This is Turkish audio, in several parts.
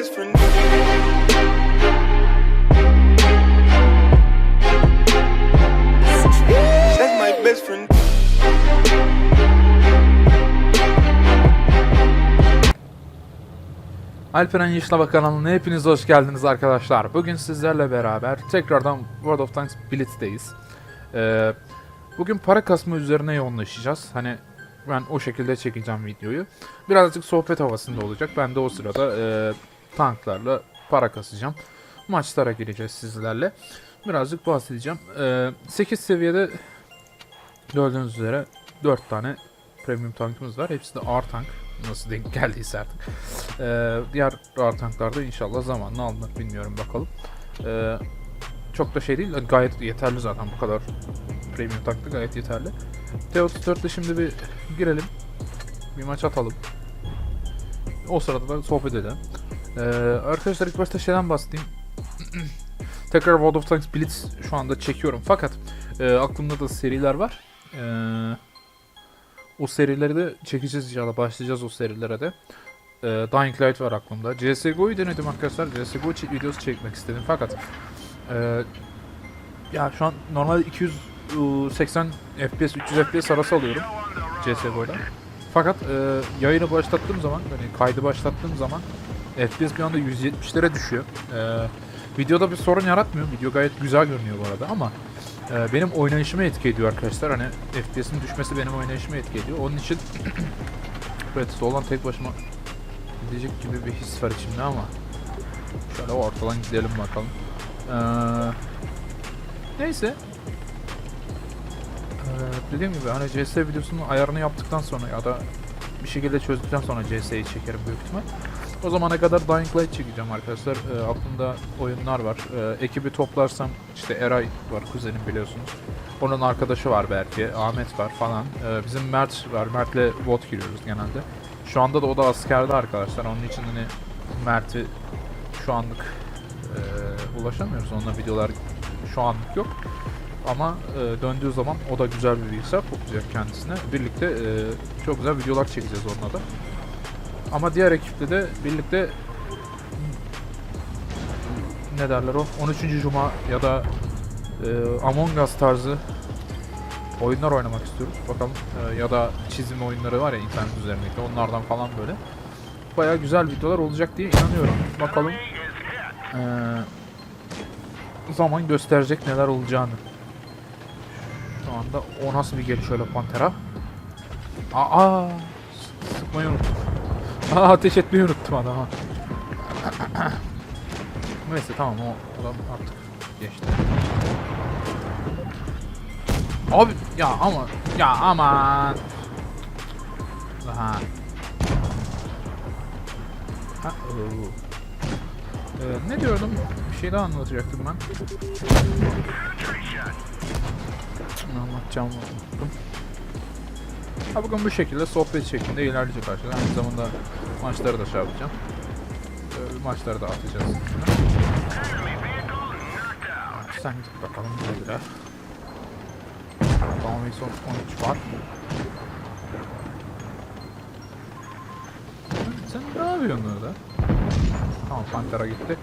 best friend. That's my best friend. Alperen Yeşilava kanalına hepiniz hoş geldiniz arkadaşlar. Bugün sizlerle beraber tekrardan World of Tanks Blitz'teyiz. Ee, bugün para kasma üzerine yoğunlaşacağız. Hani ben o şekilde çekeceğim videoyu. Birazcık sohbet havasında olacak. Ben de o sırada e, tanklarla para kasacağım. Maçlara gireceğiz sizlerle. Birazcık bahsedeceğim. Ee, 8 seviyede gördüğünüz üzere 4 tane premium tankımız var. Hepsi de ağır tank. Nasıl denk geldiyse artık. Ee, diğer ağır tanklarda inşallah zamanla alınır bilmiyorum bakalım. Ee, çok da şey değil gayet yeterli zaten bu kadar premium tankta gayet yeterli. T34'te şimdi bir girelim. Bir maç atalım. O sırada da sohbet edelim. Ee, arkadaşlar ilk başta şeyden bahsedeyim. Tekrar World of Tanks Blitz şu anda çekiyorum fakat e, aklımda da seriler var. Eee o serileri de çekeceğiz inşallah. Başlayacağız o serilere de. Ee, Dying Light var aklımda. CSGO'yu denedim arkadaşlar. CSGO videosu çekmek istedim fakat e, ya şu an normalde 280 FPS 300 FPS arası alıyorum CSGO'da. Fakat e, yayını başlattığım zaman hani kaydı başlattığım zaman FPS bir anda 170'lere düşüyor. E, videoda bir sorun yaratmıyor. Video gayet güzel görünüyor bu arada ama ee, benim oynayışıma etki ediyor arkadaşlar. Hani FPS'in düşmesi benim oynayışıma etki ediyor. Onun için evet soldan tek başıma gidecek gibi bir his var içimde ama şöyle ortadan gidelim bakalım. Ee, neyse. Ee, dediğim gibi hani CS videosunun ayarını yaptıktan sonra ya da bir şekilde çözdükten sonra CS'yi çekerim büyük ihtimal. O zamana kadar Dying Light çekeceğim arkadaşlar. E, aklımda oyunlar var. E, ekibi toplarsam işte Eray var kuzenim biliyorsunuz. Onun arkadaşı var belki. Ahmet var falan. E, bizim Mert var. Mert'le bot giriyoruz genelde. Şu anda da o da askerde arkadaşlar. Onun için hani Mert'i şu anlık e, ulaşamıyoruz. Onunla videolar şu anlık yok. Ama e, döndüğü zaman o da güzel bir bilgisayar toplayacak kendisine. Birlikte e, çok güzel videolar çekeceğiz onunla da. Ama diğer ekiple de birlikte ne derler o 13. Cuma ya da e, Among Us tarzı oyunlar oynamak istiyoruz. Bakalım e, ya da çizim oyunları var ya internet üzerindeki onlardan falan böyle. Baya güzel videolar olacak diye inanıyorum. Bakalım e, zaman gösterecek neler olacağını. Şu anda o nasıl bir geliş öyle Pantera? Aa, sıkmayı unuttum. Aa ateş etmeyi unuttum adama. Neyse tamam o adam artık geçti. Abi ya ama ya aman. Ha. Ha. Ee, ne diyordum? Bir şey daha anlatacaktım ben. Ne anlatacağımı unuttum. Ha bugün bu şekilde sohbet şeklinde ilerleyecek arkadaşlar. Aynı zamanda maçları da şey yapacağım. Ee, maçları da atacağız. Sen git bakalım nedir ha. Tamam son 13 var. Sen ne yapıyorsun orada? Tamam Pantera gitti.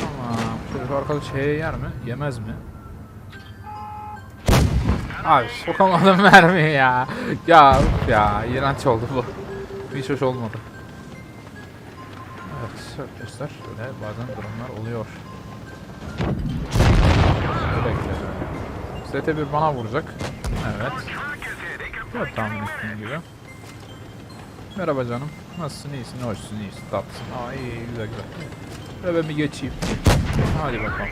Tamam. Şöyle arkadaş şeye yer mi? Yemez mi? Abi sokamadım mermiyi ya. Ya ya iğrenç oldu bu. Hiç hoş olmadı. Evet arkadaşlar böyle bazen durumlar oluyor. Bekle. ST1 bana vuracak. Evet. Yok tahmin ettiğim gibi. Merhaba canım. Nasılsın? iyisin, hoşsun, iyisin, tatlısın. Aa iyi, iyi, güzel güzel. Şöyle ben bir geçeyim. Hadi bakalım.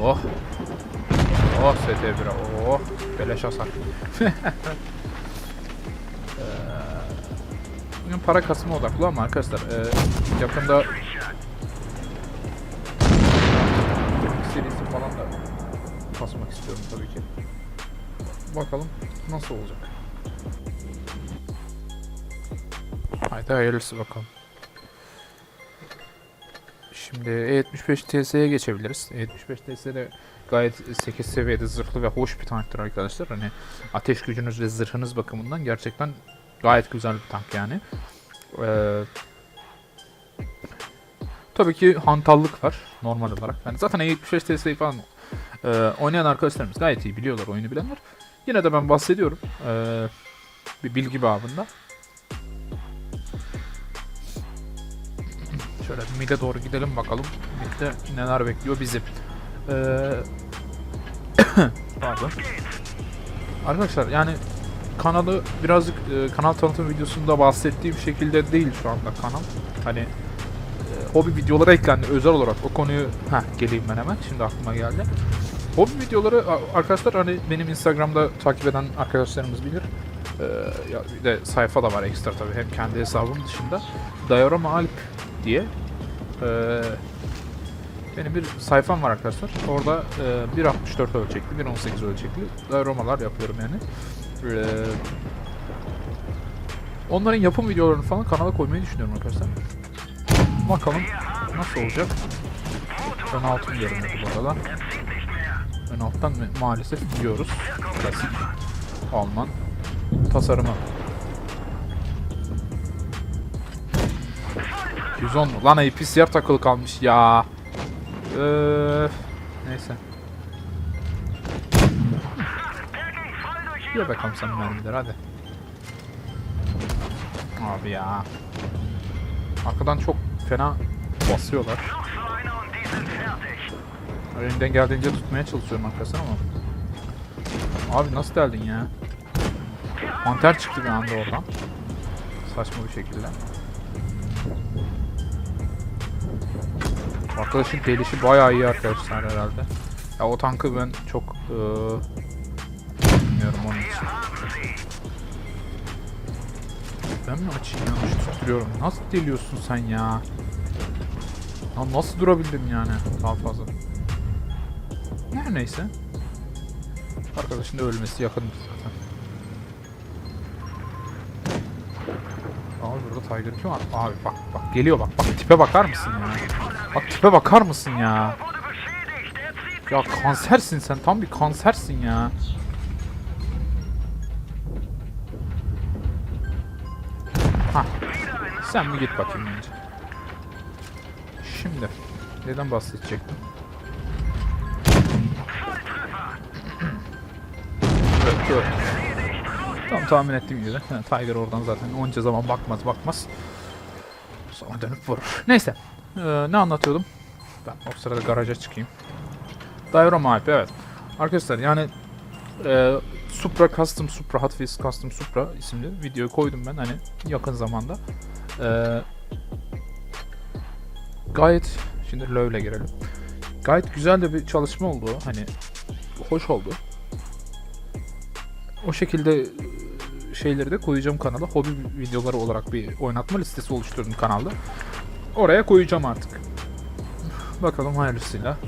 Oh. Oh ST1'e oh beleş hasar. Bugün para kasma odaklı ama arkadaşlar e, yakında serisi falan da kasmak istiyorum tabii ki. Bakalım nasıl olacak. Haydi hayırlısı bakalım. Şimdi E75 TS'ye geçebiliriz. E75 TS'de gayet 8 seviyede zırhlı ve hoş bir tanktır arkadaşlar. Hani ateş gücünüz ve zırhınız bakımından gerçekten gayet güzel bir tank yani. Ee, Tabii ki hantallık var normal olarak. Yani zaten E75 TS'yi falan e, oynayan arkadaşlarımız gayet iyi biliyorlar oyunu bilenler. Yine de ben bahsediyorum. E, bir bilgi babında. Şöyle mid'e doğru gidelim bakalım. Mid'de neler bekliyor bizi. E, pardon. Arkadaşlar yani kanalı birazcık e, kanal tanıtım videosunda bahsettiğim şekilde değil şu anda kanal. Hani e, hobi videoları eklendi özel olarak o konuyu heh, geleyim ben hemen şimdi aklıma geldi. Hobi videoları arkadaşlar hani benim Instagram'da takip eden arkadaşlarımız bilir. Ee, ya bir de sayfa da var ekstra tabii hem kendi hesabım dışında. Diorama Alp diye ee, benim bir sayfam var arkadaşlar. Orada e, 1.64 ölçekli, 1.18 ölçekli diorama'lar yapıyorum yani. Ee, onların yapım videolarını falan kanala koymayı düşünüyorum arkadaşlar. Bakalım nasıl olacak. Ön altın görünüyor bu arada. Ön alttan ma- maalesef gidiyoruz. Klasik Alman tasarımı. 110 mu? Lan APCR takılı kalmış ya. Öf. Neyse. Ye bakalım sen mermileri hadi. Abi ya. Arkadan çok fena basıyorlar. Elimden geldiğince tutmaya çalışıyorum arkasını ama. Abi nasıl deldin ya? Panter çıktı bir anda oradan. Saçma bir şekilde. Arkadaşın delişi bayağı iyi arkadaşlar herhalde. Ya o tankı ben çok eee bilmiyorum onun için. Ben mi açayım yanlış tutturuyorum. Nasıl deliyorsun sen ya? Ya nasıl durabildim yani daha fazla? Her neyse. Arkadaşın da ölmesi yakındır zaten. Abi burada Tiger kim var? Abi bak bak geliyor bak bak tipe bakar mısın ya? Bak tipe bakar mısın ya? Ya kansersin sen tam bir kansersin ya. Sen bir git bakayım önce. Şimdi neden bahsedecektim? Evet. Tam tahmin ettiğim gibi. Ha, Tiger oradan zaten onca zaman bakmaz bakmaz. Sonra dönüp vurur. Neyse. Ee, ne anlatıyordum? Ben o sırada garaja çıkayım. Diorama Alp evet. Arkadaşlar yani e, Supra Custom Supra Hot Wheels Custom Supra isimli videoyu koydum ben hani yakın zamanda. E, gayet şimdi LoW'le girelim. Gayet güzel de bir çalışma oldu. Hani hoş oldu. O şekilde e, şeyleri de koyacağım kanala. Hobi videoları olarak bir oynatma listesi oluşturdum kanalda. Oraya koyacağım artık. Bakalım hayırlısıyla.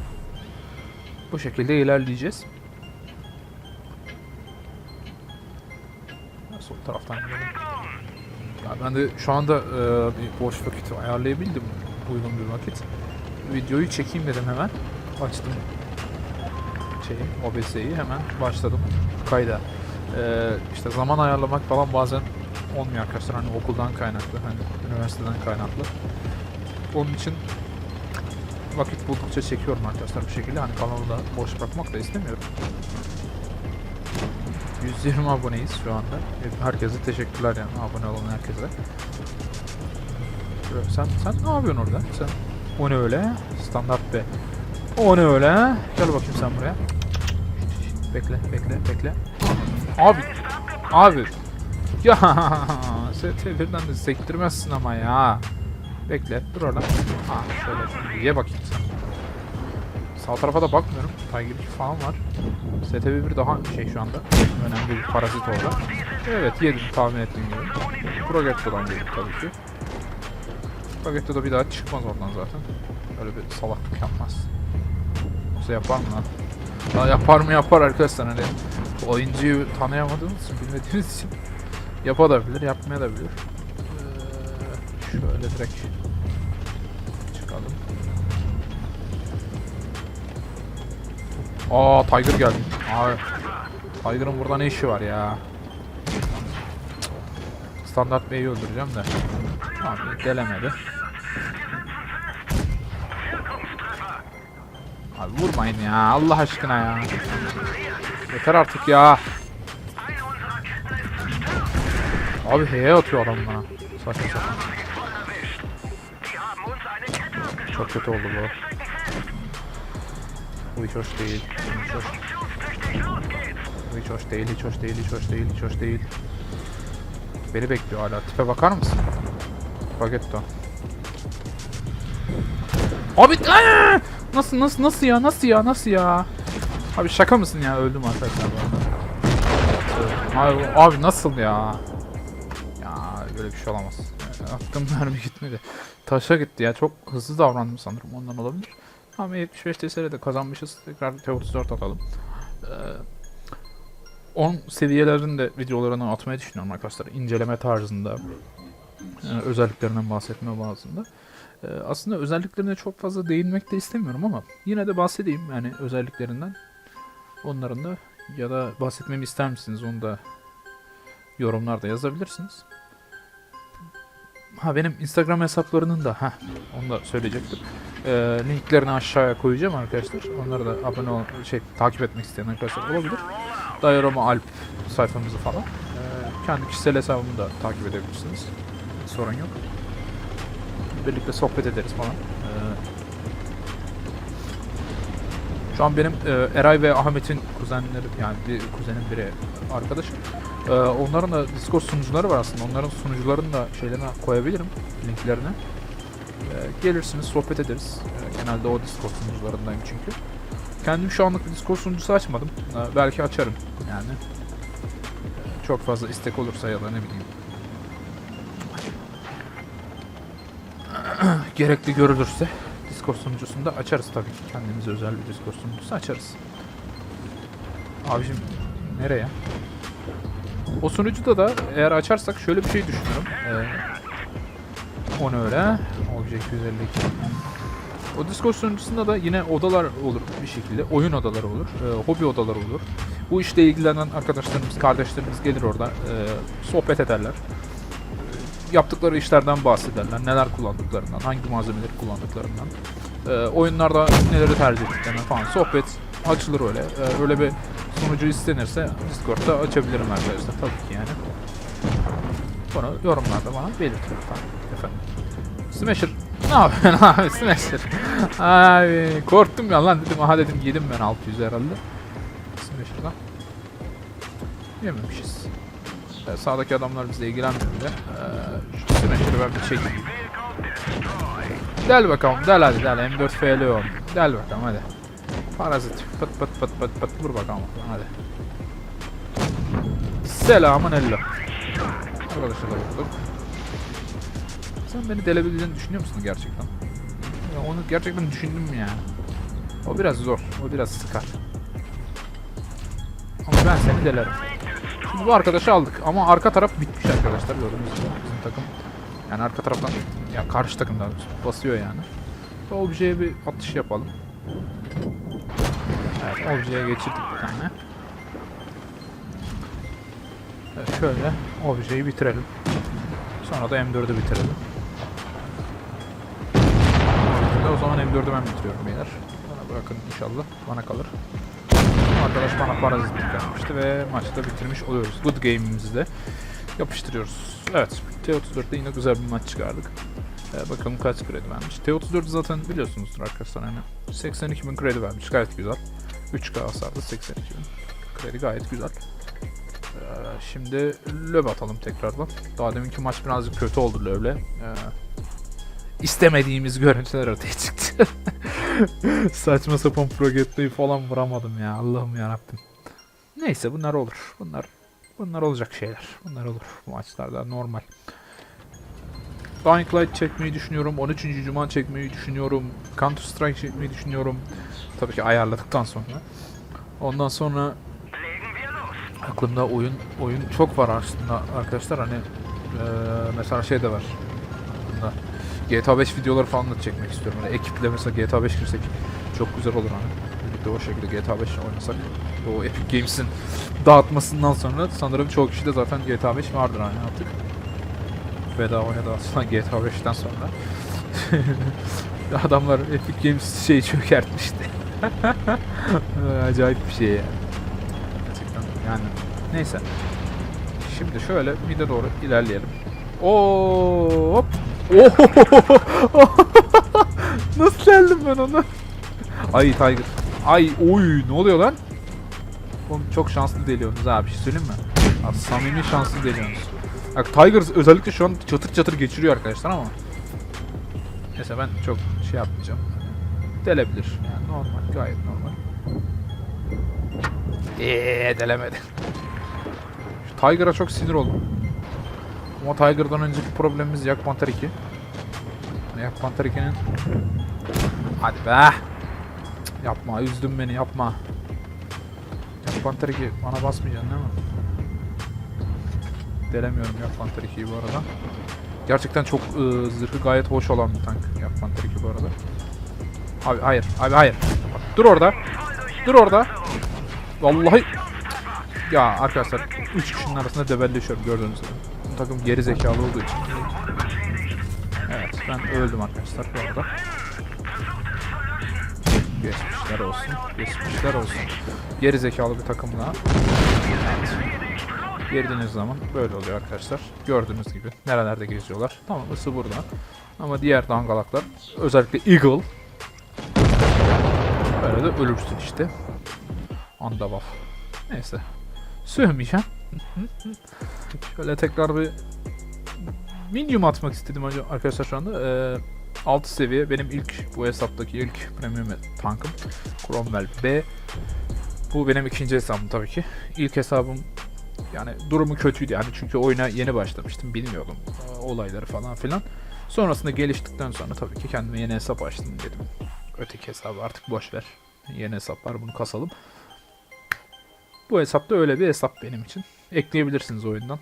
Bu şekilde ilerleyeceğiz. Taraftan. Ya ben de şu anda e, bir boş vakit ayarlayabildim. Uygun bir vakit. Videoyu çekeyim dedim hemen. Açtım şeyi, OBS'yi hemen başladım kayda. Ee, işte zaman ayarlamak falan bazen olmuyor arkadaşlar hani okuldan kaynaklı hani üniversiteden kaynaklı. Onun için vakit buldukça çekiyorum arkadaşlar bu şekilde hani kanalı da boş bırakmak da istemiyorum. 120 aboneyiz şu anda. Herkese teşekkürler yani abone olan herkese. Sen sen ne yapıyorsun orada? Sen o ne öyle? Standart be. O ne öyle? Gel bakayım sen buraya. Bekle, bekle, bekle. Abi, abi. Ya ST1'den de sektirmezsin ama ya. Bekle, dur orada. Ha, şöyle ye bakayım sen. Sağ tarafa da bakmıyorum. Tiger 2 falan var. STV1 daha şey şu anda. Önemli bir parazit orada. Evet yedim tahmin ettiğim gibi. Progetto'dan yedim tabii ki. Progetto da bir daha çıkmaz oradan zaten. Öyle bir salaklık yapmaz. Yoksa yapar mı lan? Ya yapar mı yapar arkadaşlar hani oyuncuyu tanıyamadığımız için bilmediğimiz için yapabilir yapmayabilir. Ee, şöyle direkt Aa Tiger geldi. Abi Tiger'ın burada ne işi var ya? Standart Bey'i öldüreceğim de. Abi gelemedi. vurmayın ya Allah aşkına ya. Yeter artık ya. Abi heye atıyor adam bana. Saçma sapan. Çok kötü oldu bu. Bu hiç hoş değil. Bu hiç hoş. Hiç hoş değil, hiç hoş değil, hiç hoş değil, hiç hoş değil. Beni bekliyor hala. Tipe bakar mısın? Bagetto. Abi Aa! nasıl nasıl nasıl ya nasıl ya nasıl ya? Abi şaka mısın ya öldüm arkadaşlar. Abi, abi nasıl ya? Ya böyle bir şey olamaz. Attığım mermi gitmedi. Taşa gitti ya çok hızlı davrandım sanırım ondan olabilir. Ama 75 TSR'de kazanmışız. Tekrar T34 atalım. Ee, 10 seviyelerin de videolarını atmayı düşünüyorum arkadaşlar. İnceleme tarzında. e, özelliklerinden bahsetme bazında. Ee, aslında özelliklerine çok fazla değinmek de istemiyorum ama yine de bahsedeyim yani özelliklerinden. Onların da ya da bahsetmemi ister misiniz onu da yorumlarda yazabilirsiniz. Ha benim Instagram hesaplarının da ha onu da söyleyecektim. Ee, linklerini aşağıya koyacağım arkadaşlar. Onları da abone ol şey takip etmek isteyen arkadaşlar olabilir. Diorama Alp sayfamızı falan. Ee, kendi kişisel hesabımı da takip edebilirsiniz. Sorun yok. Birlikte sohbet ederiz falan. Ee, şu an benim e, Eray ve Ahmet'in kuzenleri yani bir kuzenin biri arkadaşım. Ee, onların da Discord sunucuları var aslında. Onların sunucularını da şeylerine koyabilirim linklerini. Ee, gelirsiniz sohbet ederiz. Ee, genelde o Discord sunucularındayım çünkü. Kendim şu anlık bir Discord sunucusu açmadım. Ee, belki açarım yani. Ee, çok fazla istek olursa ya da ne bileyim. Gerekli görülürse Discord sunucusunda açarız tabii ki. Kendimize özel bir Discord sunucusu açarız. Abicim nereye? O sunucuda da eğer açarsak şöyle bir şey düşünüyorum. Ee, onu öyle. Object 152. O Discord sunucusunda da yine odalar olur bir şekilde. Oyun odaları olur. e, hobi odaları olur. Bu işle ilgilenen arkadaşlarımız, kardeşlerimiz gelir orada. e, sohbet ederler. Yaptıkları işlerden bahsederler. Neler kullandıklarından, hangi malzemeleri kullandıklarından. e, oyunlarda neleri tercih ettiklerini falan. Sohbet açılır öyle. E, öyle bir sunucu istenirse Discord'da açabilirim arkadaşlar tabii ki yani. Bunu yorumlarda bana belirtin lütfen. Smasher. Ne yapıyorsun abi Smasher? Abi korktum ya lan dedim aha dedim yedim ben 600 herhalde. Smasher'dan. Yememişiz. Ee, sağdaki adamlar bizle ilgilenmiyor bile. Ee, şu Smasher'ı ben bir çekeyim. Del bakalım del hadi del M4 FL ol. Del bakalım hadi. Parazit pıt pıt pıt pıt pıt vur bakalım hadi. Selamun aleyküm. Arkadaşlar da vurduk. Sen beni delebileceğini düşünüyor musun gerçekten? Ya onu gerçekten düşündüm ya. O biraz zor. O biraz sıkar. Ama ben seni delerim. Şimdi bu arkadaşı aldık ama arka taraf bitmiş arkadaşlar gördüğünüz gibi bizim takım. Yani arka taraftan ya karşı takım daha doğrusu basıyor yani. Objeye bir atış yapalım. Evet objeye geçirdik bir tane. Evet, şöyle objeyi bitirelim. Sonra da M4'ü bitirelim. O zaman M4'ü ben bitiriyorum beyler. Bana bırakın inşallah. Bana kalır. Arkadaş bana parazitlik yapmıştı ve maçı da bitirmiş oluyoruz. Good game'imizi de yapıştırıyoruz. Evet. T34'te yine güzel bir maç çıkardık. Ee, bakalım kaç kredi vermiş. T34 zaten biliyorsunuzdur arkadaşlar hani 82 bin kredi vermiş. Gayet güzel. 3K hasarda 82 bin. Kredi gayet güzel. Ee, şimdi löb atalım tekrardan. Daha deminki maç birazcık kötü oldu löble. Ee, istemediğimiz görüntüler ortaya çıktı. Saçma sapan progetleyi falan vuramadım ya. Allah'ım yarabbim. Neyse bunlar olur. Bunlar bunlar olacak şeyler. Bunlar olur bu maçlarda normal. Dying Light çekmeyi düşünüyorum. 13. Cuma çekmeyi düşünüyorum. Counter Strike çekmeyi düşünüyorum. Tabii ki ayarladıktan sonra. Ondan sonra aklımda oyun oyun çok var aslında arkadaşlar hani eee, mesela şey de var aklımda GTA 5 videoları falan da çekmek istiyorum hani ekiple mesela GTA 5 girsek çok güzel olur hani birlikte o şekilde GTA 5 oynasak o Epic Games'in dağıtmasından sonra sanırım çoğu kişi de zaten GTA 5 vardır hani artık bedavaya dağıtılan GTA 5'ten sonra adamlar Epic Games şeyi çökertmişti Acayip bir şey ya. Gerçekten yani. Neyse. Şimdi şöyle mide doğru ilerleyelim. Oo, hop. Nasıl geldim ben ona? Ay Tiger. Ay oy ne oluyor lan? Oğlum çok şanslı deliyorsunuz ha bir şey söyleyeyim mi? Ya, samimi şanslı deliyorsunuz. Bak Tiger özellikle şu an çatır çatır geçiriyor arkadaşlar ama. Neyse ben çok şey yapmayacağım. Delebilir. Yani normal gayet normal. Eee delemedi. Şu Tiger'a çok sinir oldum. Ama Tiger'dan önceki problemimiz Yak Panther 2. Yani Yak Panther 2'nin... Hadi be! Yapma, üzdün beni, yapma. Yak Panther 2, bana basmayacaksın değil mi? Delemiyorum Yak Panther 2'yi bu arada. Gerçekten çok ıı, zırhı gayet hoş olan bir tank Yak Panther 2 bu arada. Abi hayır, abi hayır. Dur orada. Dur orada. Vallahi ya arkadaşlar 3 kişinin arasında debelleşiyorum gördüğünüz gibi. Takım geri zekalı olduğu için. Evet ben öldüm arkadaşlar bu arada. Geçmişler olsun. Geçmişler olsun. Geri zekalı bir takımla. Evet. Girdiğiniz zaman böyle oluyor arkadaşlar. Gördüğünüz gibi nerelerde geziyorlar. Tamam ısı burada. Ama diğer dangalaklar özellikle Eagle Böyle de ölürsün işte. Anda buff. Neyse. Sövmeyeceğim. Şöyle tekrar bir medium atmak istedim arkadaşlar şu anda. Ee, 6 seviye benim ilk bu hesaptaki ilk premium tankım. Cromwell B. Bu benim ikinci hesabım tabii ki. İlk hesabım yani durumu kötüydü yani çünkü oyuna yeni başlamıştım bilmiyordum e, olayları falan filan. Sonrasında geliştikten sonra tabii ki kendime yeni hesap açtım dedim. Öteki hesabı artık boş ver. Yeni hesap var bunu kasalım. Bu hesap da öyle bir hesap benim için. Ekleyebilirsiniz oyundan.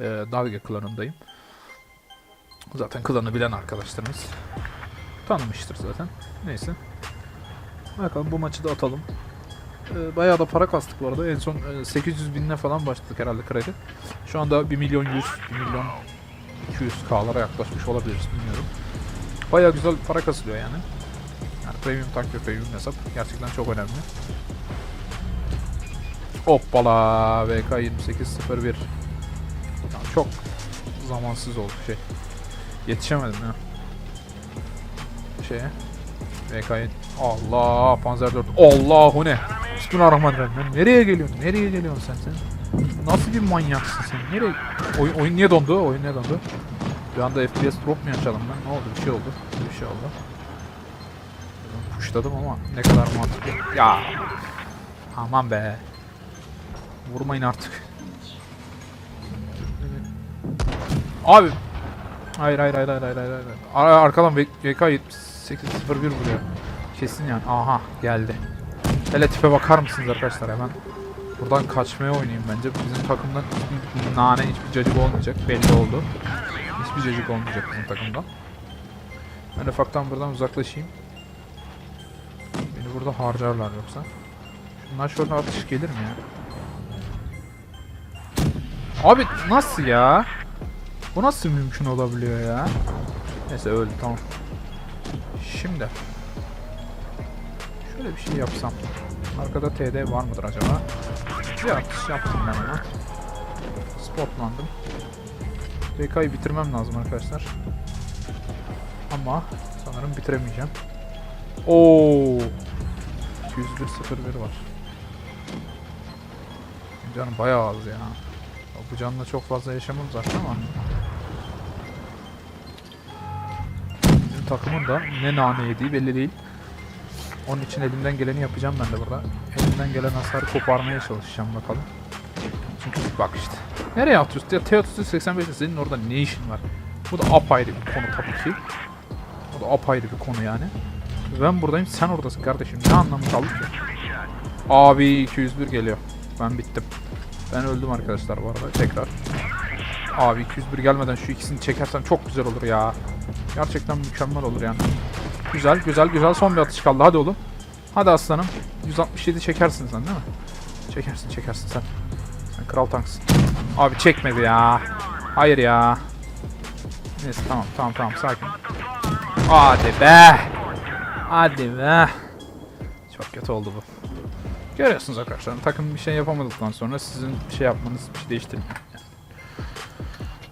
Ee, Dalga klanındayım. Zaten klanı bilen arkadaşlarımız tanımıştır zaten. Neyse. Bakalım bu maçı da atalım. Ee, bayağı da para kastık bu arada. En son e, 800 binle falan başladık herhalde kredi. Şu anda 1 milyon 100, 1 milyon 200 K'lara yaklaşmış olabiliriz bilmiyorum. Bayağı güzel para kasılıyor yani. Yani premium tank ve premium hesap gerçekten çok önemli. Hoppala VK 2801 yani Çok zamansız oldu şey. Yetişemedim ya. Şeye. VK Allah Panzer 4. Allah o ne? Bismillahirrahmanirrahim. Nereye geliyorsun? Nereye geliyorsun sen sen? Nasıl bir manyaksın sen? Nereye? Oyun, oyun niye dondu? Oyun niye dondu? Bir anda FPS drop mu yaşadım ben? Ne oldu? Bir şey oldu. Bir şey oldu. Puşladım ama ne kadar mantıklı. Ya. Aman be. Vurmayın artık. Abi. Hayır hayır hayır hayır hayır hayır. Ar- Arkadan VK 7801 vuruyor. Kesin yani. Aha geldi. Hele tipe bakar mısınız arkadaşlar hemen. Buradan kaçmaya oynayayım bence. Bizim takımdan nane hiçbir cacık olmayacak. Belli oldu. Hiçbir cacık olmayacak bizim takımdan. Ben ufaktan buradan uzaklaşayım. Beni burada harcarlar yoksa. Bundan şöyle atış gelir mi ya? Abi nasıl ya? Bu nasıl mümkün olabiliyor ya? Neyse öldü tamam. Şimdi. Şöyle bir şey yapsam. Arkada TD var mıdır acaba? Atış yaptım ben ona. Spotlandım. BK'yı bitirmem lazım arkadaşlar. Ama sanırım bitiremeyeceğim. Oo. 201.01 var. Canım bayağı az ya. Bu canla çok fazla yaşamam zaten ama. Bizim takımın da ne nane yediği belli değil. Onun için elimden geleni yapacağım ben de burada. Elimden gelen hasarı koparmaya çalışacağım bakalım. Çünkü bak işte. Nereye atıyorsun? Ya T-35'te senin orada ne işin var? Bu da apayrı bir konu tabii ki. Bu da apayrı bir konu yani. Ben buradayım sen oradasın kardeşim. Ne anlamı kaldı ki? Abi 201 geliyor. Ben bittim. Ben öldüm arkadaşlar bu arada tekrar. Abi 201 gelmeden şu ikisini çekersem çok güzel olur ya. Gerçekten mükemmel olur yani. Güzel güzel güzel son bir atış kaldı hadi oğlum. Hadi aslanım. 167 çekersin sen değil mi? Çekersin çekersin sen. Sen kral tanksın. Abi çekmedi ya. Hayır ya. Neyse tamam tamam tamam sakin. Hadi be. Hadi be. Çok kötü oldu bu. Görüyorsunuz arkadaşlar takım bir şey yapamadıktan sonra sizin bir şey yapmanız bir şey değiştirmiyor.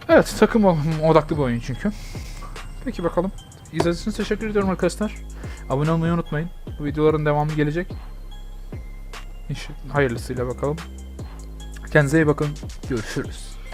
Evet takım odaklı bir oyun çünkü. Peki bakalım. İzlediğiniz için teşekkür ediyorum arkadaşlar. Abone olmayı unutmayın. Bu videoların devamı gelecek. İnş- Hayırlısıyla bakalım. Kendinize iyi bakın. Görüşürüz.